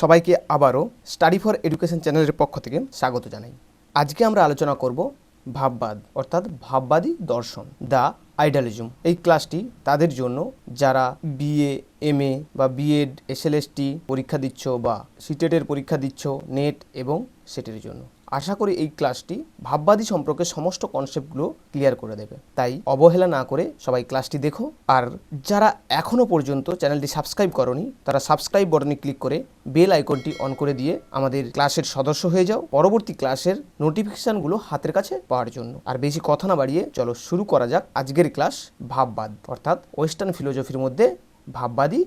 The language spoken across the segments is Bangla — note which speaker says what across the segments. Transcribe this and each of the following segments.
Speaker 1: সবাইকে আবারও স্টাডি ফর এডুকেশন চ্যানেলের পক্ষ থেকে স্বাগত জানাই। আজকে আমরা আলোচনা করব ভাববাদ, অর্থাৎ ভাববাদী দর্শন, দ্য আইডালিজম এই ক্লাসটি তাদের জন্য যারা বিএ এ বা বিএড এসএলএসটি পরীক্ষা দিচ্ছ বা সিটেটের পরীক্ষা দিচ্ছ নেট এবং সেটের জন্য। আশা করি এই ক্লাসটি ভাববাদী সম্পর্কে সমস্ত কনসেপ্টগুলো ক্লিয়ার করে দেবে। তাই অবহেলা না করে সবাই ক্লাসটি দেখো। আর যারা এখনও পর্যন্ত চ্যানেলটি সাবস্ক্রাইব করনি, তারা সাবস্ক্রাইব বটনে ক্লিক করে বেল আইকনটি অন করে দিয়ে আমাদের ক্লাসের সদস্য হয়ে যাও পরবর্তী ক্লাসের নোটিফিকেশানগুলো হাতের কাছে পাওয়ার জন্য। আর বেশি কথা না বাড়িয়ে চলো শুরু করা যাক আজকের ক্লাস ভাববাদ। অর্থাৎ ওয়েস্টার্ন ফিলোসফির মধ্যে ভাববাদী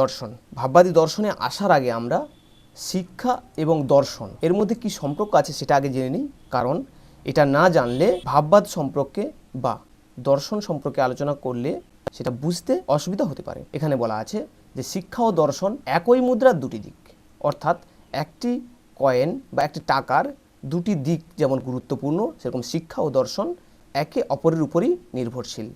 Speaker 1: দর্শন। ভাববাদী দর্শনে আসার আগে আমরা শিক্ষা এবং দর্শন, এর মধ্যে কি সম্পর্ক আছে সেটা আগে জেনে নিই। কারণ এটা না জানলে ভাববাদ সম্পর্কে বা দর্শন সম্পর্কে আলোচনা করলে সেটা বুঝতে অসুবিধা হতে পারে। এখানে বলা আছে যে শিক্ষা ও দর্শন একই মুদ্রার দুটি দিক, অর্থাৎ একটি কয়েন বা একটি টাকার দুটি দিক যেমন গুরুত্বপূর্ণ, সেরকম শিক্ষা ও দর্শন একে অপরের উপরই নির্ভরশীল।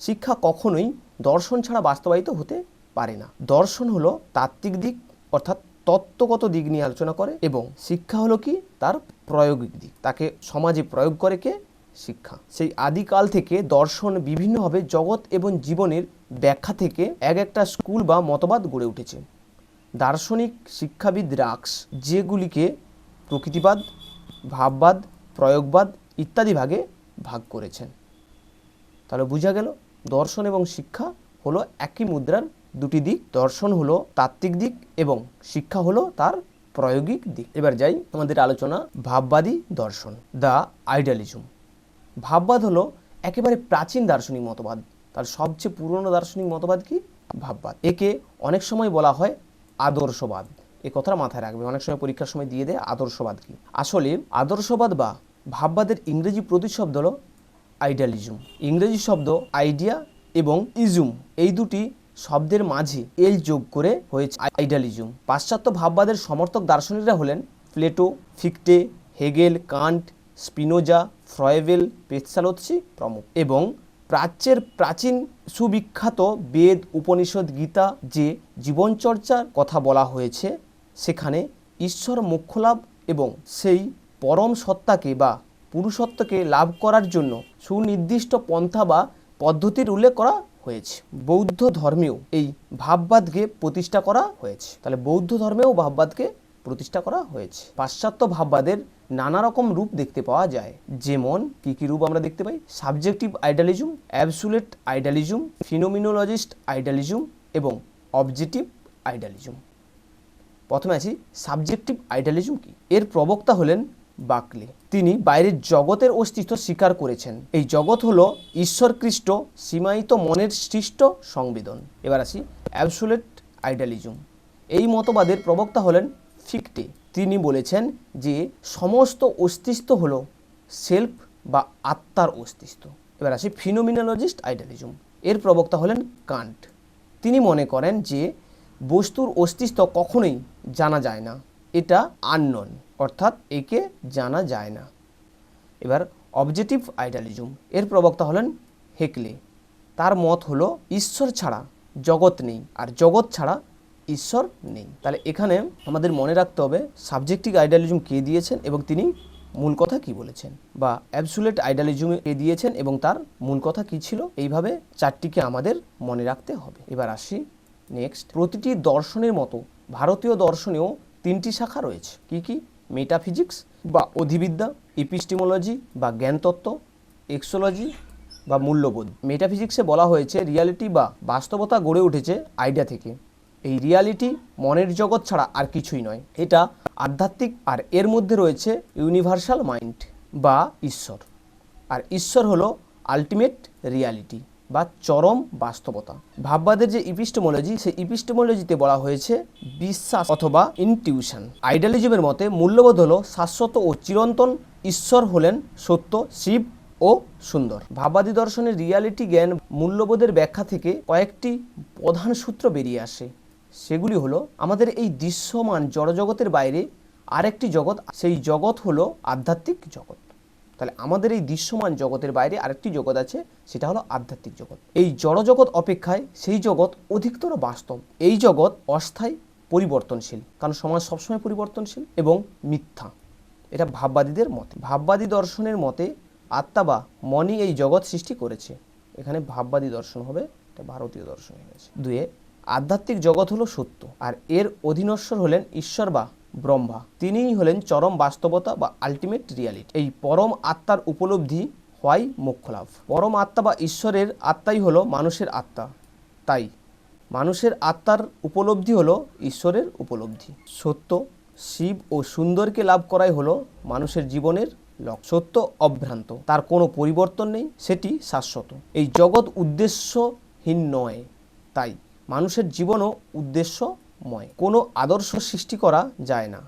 Speaker 1: শিক্ষা কখনোই দর্শন ছাড়া বাস্তবায়িত হতে পারে না। দর্শন হলো তাত্ত্বিক দিক, অর্থাৎ তত্ত্বগত দিক নিয়ে আলোচনা করে এবং শিক্ষা হলো কি? তার প্রয়োগিক দিক। তাকে সমাজে প্রয়োগ করে কে? শিক্ষা। সেই আদিকাল থেকে দর্শন বিভিন্নভাবে জগৎ এবং জীবনের ব্যাখ্যা থেকে এক একটা স্কুল বা মতবাদ গড়ে উঠেছে। দার্শনিক শিক্ষাবিদ রাক্স যেগুলিকে প্রকৃতিবাদ, ভাববাদ, প্রয়োগবাদ ইত্যাদি ভাগে ভাগ করেছেন। তাহলে বোঝা গেল, দর্শন এবং শিক্ষা হলো একই মুদ্রার দুটি দিক, দর্শন হলো তাত্ত্বিক দিক এবং শিক্ষা হলো তার প্রায়োগিক দিক। এবার যাই আমাদের আলোচনা ভাববাদী দর্শন, দ্য আইডিয়ালিজম। ভাববাদ হলো একেবারে প্রাচীন দার্শনিক মতবাদ, তার সবচেয়ে পুরনো দার্শনিক মতবাদ কি? ভাববাদ। একে অনেক সময় বলা হয় আদর্শবাদ। এ কথাটা মাথায় রাখবে, অনেক সময় পরীক্ষার সময় দিয়ে দেয় আদর্শবাদ কি। আসলে আদর্শবাদ বা ভাববাদের ইংরেজি প্রতিশব্দ হলো আইডিয়ালিজম। ইংরেজি শব্দ আইডিয়া এবং ইজুম, এই দুটি শব্দের মাঝে এল যোগ করে হয়েছে আইডিয়ালিজম। পাশ্চাত্য ভাববাদের সমর্থক দার্শনিকরা হলেন Plato, Fichte, Hegel, Kant, Spinoza, Froebel, Pestalozzi প্রমুখ এবং প্রাচ্যের প্রাচীন সুবিখ্যাত বেদ, উপনিষদ, গীতা যে জীবনচর্চার কথা বলা হয়েছে, সেখানে ঈশ্বর মোক্ষ লাভ এবং সেই পরম সত্তাকে বা পুরুষত্বকে লাভ করার জন্য সুনির্দিষ্ট পন্থা বা পদ্ধতির উল্লেখ করা হয়েছে। বৌদ্ধ ধর্মেও এই ভাববাদকে প্রতিষ্ঠা করা হয়েছে। তাহলে বৌদ্ধ ধর্মেও ভাববাদকে প্রতিষ্ঠা করা হয়েছে। পাশ্চাত্য ভাববাদের নানা রকম রূপ দেখতে পাওয়া যায়। যেমন, কি কি রূপ আমরা দেখতে পাই? সাবজেক্টিভ আইডালিজম অ্যাবসুলেট আইডালিজম ফিনোমিনোলজিস্ট আইডালিজম এবং অবজেক্টিভ আইডালিজম প্রথমে আছি, সাবজেক্টিভ আইডালিজম কি? এর প্রবক্তা হলেন বাকলে। তিনি বাইরের জগতের অস্তিত্ব স্বীকার করেছেন। এই জগৎ হলো ঈশ্বরকৃষ্ট, সীমায়িত মনের সৃষ্ট সংবেদন। এবার আসি অ্যাবসুলেট আইডালিজম এই মতবাদের প্রবক্তা হলেন ফিকটে। তিনি বলেছেন যে, সমস্ত অস্তিত্ব হলো সেলফ বা আত্মার অস্তিত্ব। এবার আসি ফিনোমিনোলজিস্ট আইডালিজম এর প্রবক্তা হলেন কান্ট। তিনি মনে করেন যে, বস্তুর অস্তিত্ব কখনোই জানা যায় না। এটা আননন। অর্থাৎ একে জানা যায় না। এবার অবজেক্টিভ আইডালিজম এর প্রবক্তা হলেন হেকলে। তার মত হলো, ঈশ্বর ছাড়া জগৎ নেই আর জগৎ ছাড়া ঈশ্বর নেই। তাহলে এখানে আমাদের মনে রাখতে হবে সাবজেক্টিভ আইডালিজম কে দিয়েছেন এবং তিনি মূল কথা কি বলেছেন? বা অ্যাবসুলেট আইডালিজম কে দিয়েছেন এবং তার মূল কথা কি ছিল? এইভাবে চারটিকে আমাদের মনে রাখতে হবে। এবার আসি নেক্সট প্রতিটি দর্শনের মতো, ভারতীয় দর্শনেও তিনটি শাখা রয়েছে। কি কি? মেটাফিজিক্স বা অধিবিদ্যা ইপিস্টিমোলজি বা জ্ঞানতত্ত্ব এক্সোলজি বা মূল্যবোধ। মেটাফিজিক্সে বলা হয়েছে রিয়ালিটি বা বাস্তবতা গড়ে উঠেছে আইডিয়া থেকে। এই রিয়ালিটি মনের জগৎ ছাড়া আর কিছুই নয়। এটা আধ্যাত্মিক আর এর মধ্যে রয়েছে ইউনিভার্সাল মাইন্ড বা ঈশ্বর। আর ঈশ্বর হলো আলটিমেট রিয়ালিটি বা চরম বাস্তবতা। ভাববাদের যে ইপিস্টোমোলজি সেই ইপিস্টোমোলজিতে বলা হয়েছে বিশ্বাস অথবা ইনটিউশন আইডিয়ালিজমের মতে মূল্যবোধ হলো শাশ্বত ও চিরন্তন ঈশ্বর হলেন সত্য, শিব ও সুন্দর। ভাববাদী দর্শনের রিয়ালিটি জ্ঞান মূল্যবোধের ব্যাখ্যা থেকে কয়েকটি প্রধান সূত্র বেরিয়ে আসে। সেগুলি হলো আমাদের এই দৃশ্যমান জড়জগতের বাইরে আরেকটি জগৎ, সেই জগৎ হলো আধ্যাত্মিক জগৎ। তাহলে আমাদের এই দৃশ্যমান জগতের বাইরে আরেকটি জগৎ আছে, সেটা হলো আধ্যাত্মিক জগৎ। এই জড় জগৎ অপেক্ষায় সেই জগৎ অধিকতর বাস্তব। এই জগৎ অস্থায়ী, পরিবর্তনশীল, কারণ সমাজ সবসময় পরিবর্তনশীল এবং মিথ্যা। এটা ভাববাদীদের মতে। ভাববাদী দর্শনের মতে আত্মা বা মনই এই জগৎ সৃষ্টি করেছে। এখানে ভাববাদী দর্শন হবে, এটা ভারতীয় দর্শন হয়ে গেছে দুয়ে, আধ্যাত্মিক জগৎ হলো সত্য, আর এর অধীনশ্বর হলেন ঈশ্বর বা ব্রহ্মা। তিনিই হলেন চরম বাস্তবতা বা আলটিমেট রিয়ালিটি এই পরম আত্মার উপলব্ধি হয় মোক্ষ লাভ পরম আত্মা বা ঈশ্বরের আত্মাই হলো মানুষের আত্মা। তাই মানুষের আত্মার উপলব্ধি হলো ঈশ্বরের উপলব্ধি। সত্য, শিব ও সুন্দরকে লাভ করাই হলো মানুষের জীবনের লক্ষ্য। সত্য অভ্রান্ত। তার কোনো পরিবর্তন নেই, সেটি শাশ্বত। এই জগৎ উদ্দেশ্যহীন নয়। তাই মানুষের জীবনও উদ্দেশ্যময় কোনো আদর্শ সৃষ্টি করা যায় না।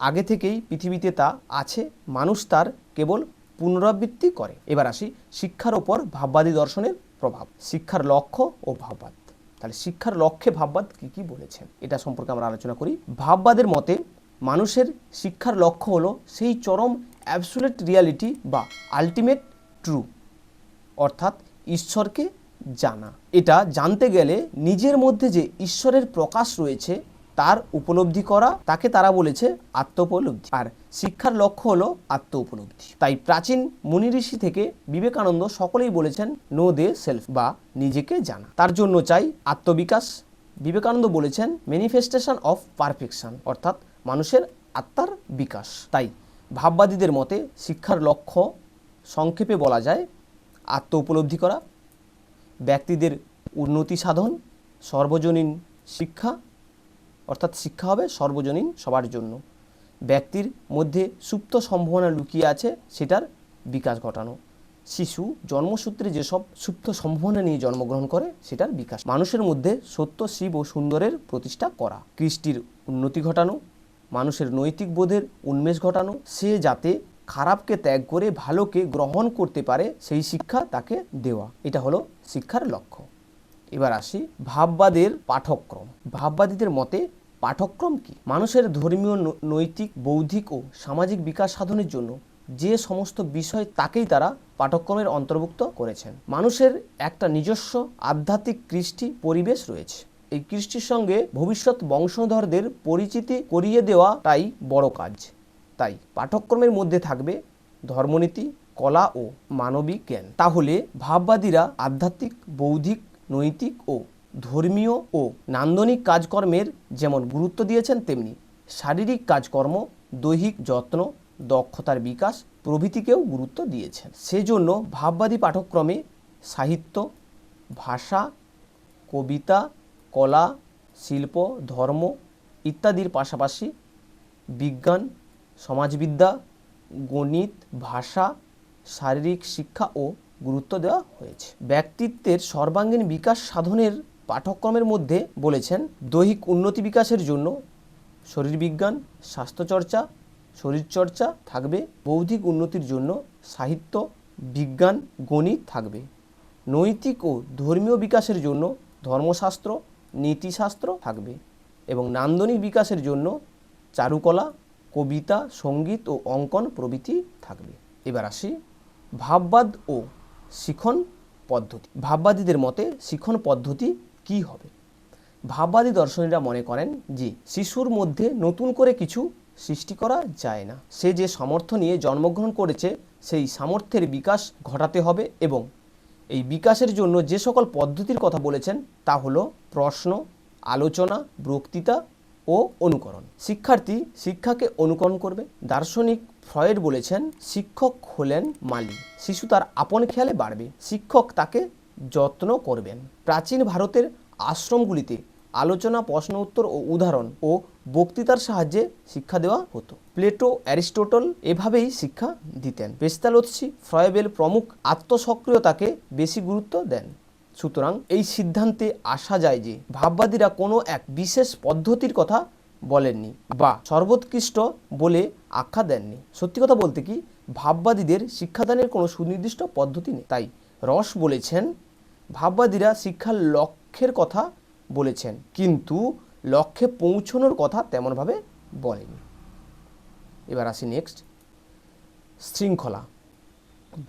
Speaker 1: আগে থেকেই পৃথিবীতে তা আছে, মানুষ তার কেবল পুনরাবৃত্তি করে। এবার আসি শিক্ষার ওপর ভাববাদী দর্শনের প্রভাব, শিক্ষার লক্ষ্য ও ভাববাদ। তাহলে শিক্ষার লক্ষ্যে ভাববাদ কি কি বলেছেন? এটা সম্পর্কে আমরা আলোচনা করি। ভাববাদের মতে, মানুষের শিক্ষার লক্ষ্য হলো সেই চরম অ্যাবসুলেট রিয়ালিটি বা আলটিমেট ট্রু অর্থাৎ ঈশ্বরকে জানা। এটা জানতে গেলে নিজের মধ্যে যে ঈশ্বরের প্রকাশ রয়েছে, তার উপলব্ধি করা, তাকে তারা বলেছে আত্ম উপলব্ধি আর শিক্ষার লক্ষ্য হলো আত্ম উপলব্ধি তাই প্রাচীন মুনি ঋষি থেকে বিবেকানন্দ সকলেই বলেছেন নো দে সেলফ বা নিজেকে জানা তার জন্য চাই আত্মবিকাশ। বিবেকানন্দ বলেছেন ম্যানিফেস্টেশন অফ পারফেকশন অর্থাৎ মানুষের আত্মার বিকাশ। তাই ভাববাদীদের মতে শিক্ষার লক্ষ্য সংক্ষেপে বলা যায় আত্ম উপলব্ধি করা। ব্যক্তিদের উন্নতি সাধন, সর্বজনীন শিক্ষা, অর্থাৎ শিক্ষা হবে সর্বজনীন সবার জন্য। ব্যক্তির মধ্যে সুপ্ত সম্ভাবনা লুকিয়ে আছে, সেটার বিকাশ ঘটানো। শিশু জন্মসূত্রে যেসব সুপ্ত সম্ভাবনা নিয়ে জন্মগ্রহণ করে, সেটার বিকাশ। মানুষের মধ্যে সত্য, শিব ও সুন্দরের প্রতিষ্ঠা করা। কৃষ্টির উন্নতি ঘটানো, মানুষের নৈতিক বোধের উন্মেষ ঘটানো। সে যাতে খারাপকে ত্যাগ করে ভালোকে গ্রহণ করতে পারে, সেই শিক্ষা তাকে দেওয়া। এটা হলো শিক্ষার লক্ষ্য। এবার আসি ভাববাদের পাঠক্রম। ভাববাদীদের মতে পাঠক্রম কি? মানুষের ধর্মীয় নৈতিক, বৌদ্ধিক ও সামাজিক বিকাশ সাধনের জন্য যে সমস্ত বিষয় তাকেই তারা পাঠক্রমের অন্তর্ভুক্ত করেছেন। মানুষের একটা নিজস্ব আধ্যাত্মিক কৃষ্টি পরিবেশ রয়েছে। এই কৃষ্টির সঙ্গে ভবিষ্যৎ বংশধরদের পরিচিতি করিয়ে দেওয়াটাই বড় কাজ। তাই পাঠ্যক্রমের মধ্যে থাকবে ধর্মনীতি, কলা ও মানবিক জ্ঞান। তাহলে ভাববাদীরা আধ্যাত্মিক, বৌদ্ধিক, নৈতিক ও ধর্মীয় ও নান্দনিক কাজকর্মের যেমন গুরুত্ব দিয়েছেন, তেমনি শারীরিক কাজকর্ম, দৈহিক যত্ন, দক্ষতার বিকাশ প্রভৃতিকেও গুরুত্ব দিয়েছেন। সেজন্য ভাববাদী পাঠ্যক্রমে সাহিত্য, ভাষা, কবিতা, কলা, শিল্প, ধর্ম ইত্যাদির পাশাপাশি বিজ্ঞান সমাজবিদ্যা, গণিত, ভাষা, শারীরিক শিক্ষা ও গুরুত্ব দেওয়া হয়েছে। ব্যক্তিত্বের সর্বাঙ্গীন বিকাশ সাধনের পাঠ্যক্রমের মধ্যে বলেছেন, দৈহিক উন্নতি বিকাশের জন্য শরীরবিজ্ঞান, স্বাস্থ্যচর্চা, শরীরচর্চা থাকবে। বৌদ্ধিক উন্নতির জন্য সাহিত্য, বিজ্ঞান, গণিত থাকবে। নৈতিক ও ধর্মীয় বিকাশের জন্য ধর্মশাস্ত্র, নীতিশাস্ত্র থাকবে এবং নান্দনিক বিকাশের জন্য চারুকলা কবিতা, সংগীত ও অঙ্কন প্রভৃতি থাকবে। এবার আসি ভাববাদ ও শিখন পদ্ধতি। ভাববাদীদের মতে শিখন পদ্ধতি কি হবে? ভাববাদী দর্শনীরা মনে করেন যে শিশুর মধ্যে নতুন করে কিছু সৃষ্টি করা যায় না। সে যে সামর্থ্য নিয়ে জন্মগ্রহণ করেছে, সেই সামর্থ্যের বিকাশ ঘটাতে হবে এবং এই বিকাশের জন্য যে সকল পদ্ধতির কথা বলেছেন, তা হলো প্রশ্ন, আলোচনা, বক্তৃতা ও অনুকরণ। শিক্ষার্থী শিক্ষাকে অনুকরণ করবে। দার্শনিক ফ্রয়েড বলেছেন, শিক্ষক হলেন মালি শিশু তার আপন খেয়ালে বাড়বে। শিক্ষক তাকে যত্ন করবেন। প্রাচীন ভারতের আশ্রমগুলিতে আলোচনা, প্রশ্ন উত্তর ও উদাহরণ ও বক্তৃতার সাহায্যে শিক্ষা দেওয়া হতো। প্লেটো, অ্যারিস্টোটল এভাবেই শিক্ষা দিতেন। পেস্তালোৎসি ফ্রয়েবেল প্রমুখ আত্মসক্রিয়তাকে বেশি গুরুত্ব দেন। সুতরাং এই সিদ্ধান্তে আসা যায় যে ভাববাদীরা কোনো এক বিশেষ পদ্ধতির কথা বলেননি বা সর্বোৎকৃষ্ট বলে আখ্যা দেননি। সত্যি কথা বলতে কি, ভাববাদীদের শিক্ষাদানের কোনো সুনির্দিষ্ট পদ্ধতি নেই। তাই রস বলেছেন, ভাববাদীরা শিক্ষার লক্ষ্যের কথা বলেছেন, কিন্তু লক্ষ্যে পৌঁছানোর কথা তেমনভাবে বলেনি এবার আসি নেক্সট শৃঙ্খলা।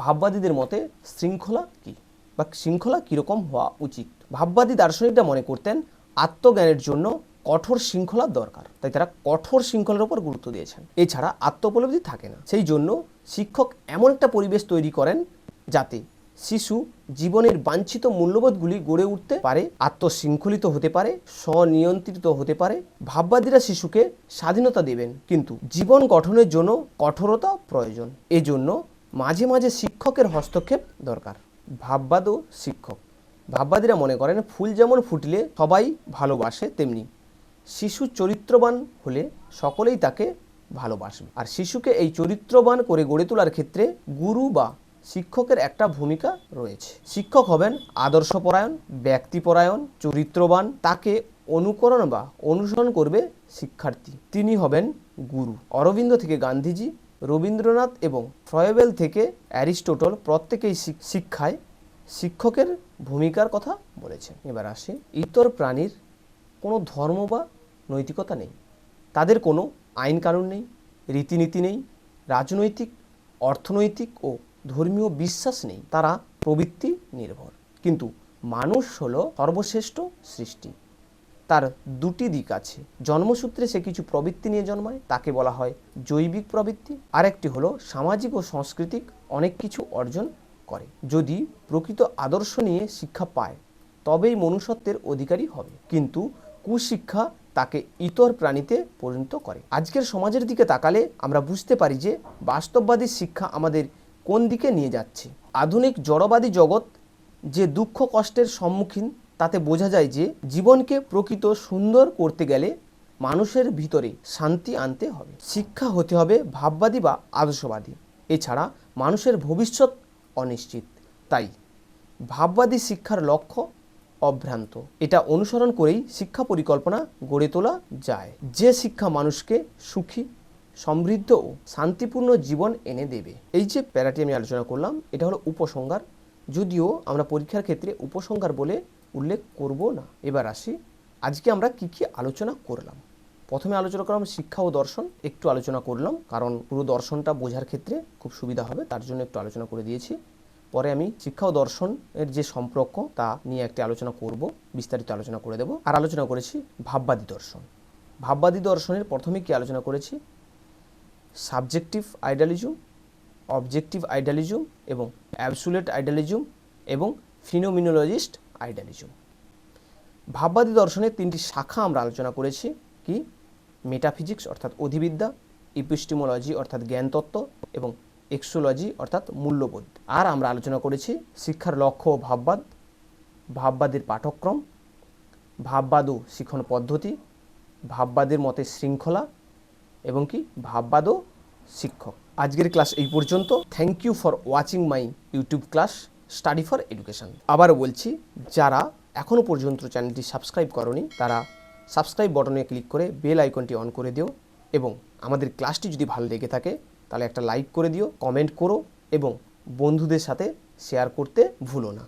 Speaker 1: ভাববাদীদের মতে শৃঙ্খলা কি? বা শৃঙ্খলা কীরকম হওয়া উচিত? ভাববাদী দার্শনিকরা মনে করতেন আত্মজ্ঞানের জন্য কঠোর শৃঙ্খলার দরকার। তাই তারা কঠোর শৃঙ্খলার উপর গুরুত্ব দিয়েছেন। এছাড়া আত্মোপলব্ধি থাকে না। সেই জন্য শিক্ষক এমন একটা পরিবেশ তৈরি করেন যাতে শিশু জীবনের বাঞ্ছিত মূল্যবোধগুলি গড়ে উঠতে পারে, আত্মশৃঙ্খলিত হতে পারে, স্বনিয়ন্ত্রিত হতে পারে। ভাববাদীরা শিশুকে স্বাধীনতা দেবেন, কিন্তু জীবন গঠনের জন্য কঠোরতা প্রয়োজন। এজন্য মাঝে মাঝে শিক্ষকের হস্তক্ষেপ দরকার। ভাববাদ ও শিক্ষক। ভাববাদীরা মনে করেন, ফুল যেমন ফুটলে সবাই ভালোবাসে, তেমনি শিশু চরিত্রবান হলে সকলেই তাকে ভালোবাসবে। আর শিশুকে এই চরিত্রবান করে গড়ে তোলার ক্ষেত্রে গুরু বা শিক্ষকের একটা ভূমিকা রয়েছে। শিক্ষক হবেন আদর্শপরায়ণ, ব্যক্তিপরায়ণ, চরিত্রবান, তাকে অনুকরণ বা অনুসরণ করবে শিক্ষার্থী। তিনি হবেন গুরু। অরবিন্দ থেকে গান্ধীজি রবীন্দ্রনাথ এবং ফ্রয়েবেল থেকে অ্যারিস্টোটল প্রত্যেকেই শিক্ষায় শিক্ষকের ভূমিকার কথা বলেছেন। এবার আসি ইতর প্রাণীর কোনো ধর্ম বা নৈতিকতা নেই। তাদের কোনো আইন কানুন নেই, রীতিনীতি নেই, রাজনৈতিক, অর্থনৈতিক ও ধর্মীয় বিশ্বাস নেই। তারা প্রবৃত্তি নির্ভর। কিন্তু মানুষ হলো সর্বশ্রেষ্ঠ সৃষ্টি। তার দুটি দিক আছে। জন্মসূত্রে সে কিছু প্রবৃত্তি নিয়ে জন্মায়, তাকে বলা হয় জৈবিক প্রবৃত্তি। আরেকটি হলো সামাজিক ও সাংস্কৃতিক অনেক কিছু অর্জন করে। যদি প্রকৃত আদর্শ নিয়ে শিক্ষা পায়, তবেই মনুষ্যত্বের অধিকারী হবে। কিন্তু কুশিক্ষা তাকে ইতর প্রাণীতে পরিণত করে। আজকের সমাজের দিকে তাকালে আমরা বুঝতে পারি যে বাস্তববাদী শিক্ষা আমাদের কোন দিকে নিয়ে যাচ্ছে। আধুনিক জড়বাদী জগৎ যে দুঃখ কষ্টের সম্মুখীন তাতে বোঝা যায় যে জীবনকে প্রকৃত সুন্দর করতে গেলে মানুষের ভিতরে শান্তি আনতে হবে। শিক্ষা হতে হবে ভাববাদী বা আদর্শবাদী। এছাড়া মানুষের ভবিষ্যৎ অনিশ্চিত। তাই ভাববাদী শিক্ষার লক্ষ্য অভ্রান্ত। এটা অনুসরণ করেই শিক্ষা পরিকল্পনা গড়ে তোলা যায়। যে শিক্ষা মানুষকে সুখী, সমৃদ্ধ ও শান্তিপূর্ণ জীবন এনে দেবে। এই যে প্যারাটি আমি আলোচনা করলাম, এটা হলো উপসংহার। যদিও আমরা পরীক্ষার ক্ষেত্রে উপসংহার বলে উল্লেখ করব না। এবার আসি, আজকে আমরা কি কি আলোচনা করলাম? প্রথমে আলোচনা করলাম শিক্ষা ও দর্শন, একটু আলোচনা করলাম, কারণ পুরো দর্শনটা বোঝার ক্ষেত্রে খুব সুবিধা হবে, তার জন্য একটু আলোচনা করে দিয়েছি। পরে আমি শিক্ষা ও দর্শনের যে সম্পর্ক, তা নিয়ে একটি আলোচনা করব, বিস্তারিত আলোচনা করে দেব। আর আলোচনা করেছি ভাববাদী দর্শন। ভাববাদী দর্শনের প্রথমে কি আলোচনা করেছি? সাবজেক্টিভ আইডিয়ালিজম, অবজেক্টিভ আইডিয়ালিজম এবং অ্যাবসুলেট আইডিয়ালিজম এবং ফিনোমিনোলজিস্ট আইডিয়ালিজম ভাববাদী দর্শনের তিনটি শাখা আমরা আলোচনা করেছি। কি? মেটাফিজিক্স অর্থাৎ অধিবিদ্যা ইপিস্টিমোলজি অর্থাৎ জ্ঞানতত্ত্ব, এবং এক্সোলজি অর্থাৎ মূল্যবোধ। আর আমরা আলোচনা করেছি শিক্ষার লক্ষ্য ও ভাববাদ, ভাববাদের পাঠক্রম, ভাববাদ ও শিখন পদ্ধতি, ভাববাদের মতে শৃঙ্খলা, এবং কি? ভাববাদ ও শিক্ষক। আজকের ক্লাস এই পর্যন্ত। Thank you for watching my YouTube class study for education আবার বলছি, যারা এখনও পর্যন্ত চ্যানেলটি সাবস্ক্রাইব করনি, তারা সাবস্ক্রাইব বটনে ক্লিক করে বেল আইকনটি অন করে দিও এবং আমাদের ক্লাসটি যদি ভালো লেগে থাকে, তাহলে একটা লাইক করে দিও কমেন্ট করো এবং বন্ধুদের সাথে শেয়ার করতে ভুলো না।